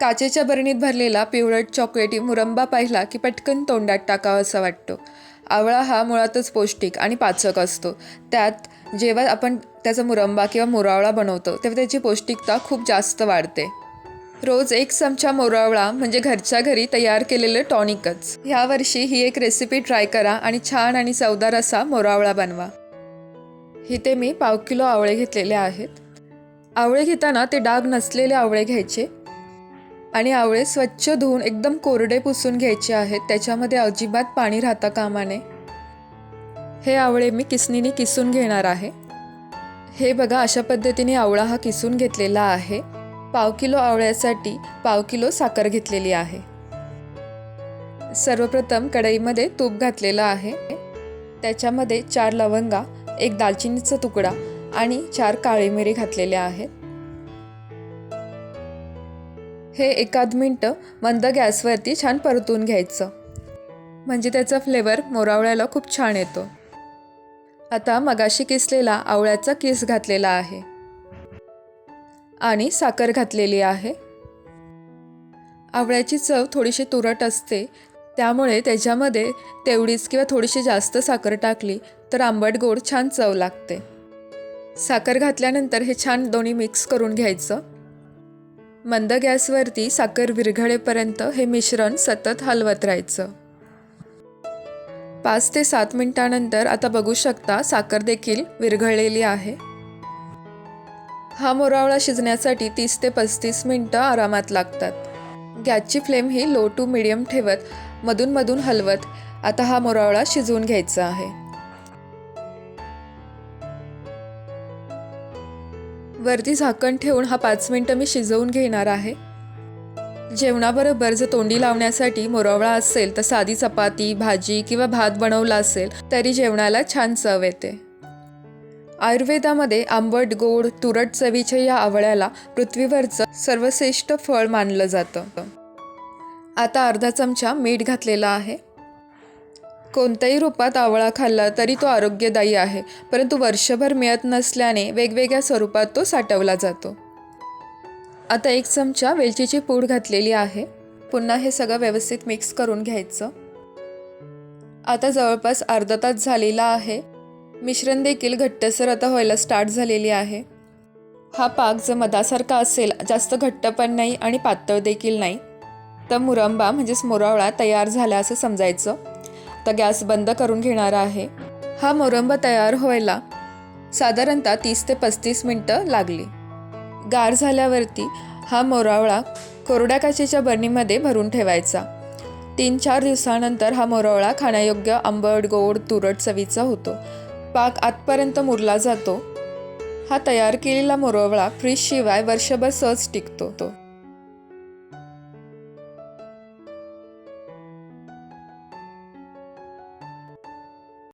काचेच्या बरणीत भरलेला पिवळट चॉकलेटी मुरंबा पाहिला की पटकन तोंडात टाकावा असा वाटतो. आवळा हा मुळातच पौष्टिक आणि पाचक असतो. त्यात जेव्हा आपण त्याचा मुरंबा किंवा मुरावळा बनवतो तेव्हा त्याची पौष्टिकता खूप जास्त वाढते. रोज एक चमचा मोरावळा म्हणजे घरच्या घरी तयार केलेलं टॉनिकच. ह्यावर्षी ही एक रेसिपी ट्राय करा आणि छान आणि चवदार असा मोरावळा बनवा. इथे मी पाव किलो आवळे घेतलेले आहेत. आवळे घेताना ते डाग नसलेले आवळे घ्यायचे. आणि आवळे स्वच्छ धुवून एकदम कोरडे पुसून घ्यायचे आहेत. त्याच्यामध्ये अजिबात पाणी राहता कामाने हे आवळे मी किसनीने किसून घेणार आहे. हे बघा अशा पद्धतीने आवळा हा किसून घेतलेला आहे. पाव किलो आवळ्यासाठी पाव किलो साखर घेतलेली आहे. सर्वप्रथम कढईमध्ये तूप घातलेलं आहे. त्याच्यामध्ये चार लवंगा एक दालचिनीचा तुकडा आणि चार काळी मिरी घातलेल्या आहेत. हे एकाद मिनटं मंद गॅसवरती छान परतून घ्यायचं. म्हणजे त्याचा फ्लेवर मोरावळ्याला खूप छान येतो. आता मगाशी किसलेला आवळ्याचा किस घातलेला आहे. आणि साखर घातलेली आहे. आवळ्याची चव थोडीशी तुरट असते. त्यामुळे त्याच्यामध्ये तेवढीच किंवा थोडीशी जास्त साखर टाकली तर आंबट गोड छान चव लागते. साखर घातल्यानंतर हे छान दोन्ही मिक्स करून घ्यायचं. मंद गॅसवरती साखर विरघळेपर्यंत हे मिश्रण सतत हलवत राहायचं. पाच ते सात मिनिटानंतर आता बघू शकता साखर देखील विरघळलेली आहे. हा मोरावळा शिजण्यासाठी तीस ते पस्तीस मिनटं आरामात लागतात. गॅसची फ्लेम ही लो टू मिडियम ठेवत मधून मधून हलवत आता हा मोरावळा शिजवून घ्यायचा आहे. वरती झाकण ठेवून हा पाच मिनटं मी शिजवून घेणार आहे. जेवणाबरोबर जर तोंडी लावण्यासाठी मोरावळा असेल तर साधी चपाती भाजी किंवा भात बनवला असेल तरी जेवणाला छान चव येते. आयुर्वेदामध्ये आंबट गोड तुरट चवीच्या या आवळ्याला पृथ्वीवरचं सर्वश्रेष्ठ फळ मानलं जातं. आता अर्धा चमचा मीठ घातलेला आहे. कोणत्याही रूपात आवळा खाल्ला तरी तो आरोग्यदायी आहे परंतु वर्षभर मिळत नसल्याने वेगवेगळ्या स्वरूपात तो साठवला जातो. आता एक चमचा वेलचीची पूड घातलेली आहे. पुन्हा हे सगळं व्यवस्थित मिक्स करून घ्यायचं. आता जवळपास अर्धा तास झालेला आहे. मिश्रण देखील घट्टसर आता व्हायला स्टार्ट झालेली आहे. हा पाक जर मधासारखा असेल जास्त घट्ट पण नाही आणि पातळ देखील नाही. तर मुरंबा म्हणजेच मोरावळा तयार झाला असं समजायचं. आता गॅस बंद करून घेणार आहे. हा मोरंबा तयार व्हायला साधारणतः तीस ते पस्तीस मिनटं लागली. गार झाल्यावरती हा मोरावळा कोरड्या काचेच्या बर्नीमध्ये भरून ठेवायचा. तीन चार दिवसानंतर हा मोरावळा खाण्यायोग्य आंबट गोड तुरट चवीचा होतो. पाक आतपर्यंत मुरला जातो. हा तयार केलेला मोरावळा फ्रीजशिवाय वर्षभर सहज टिकतो. तो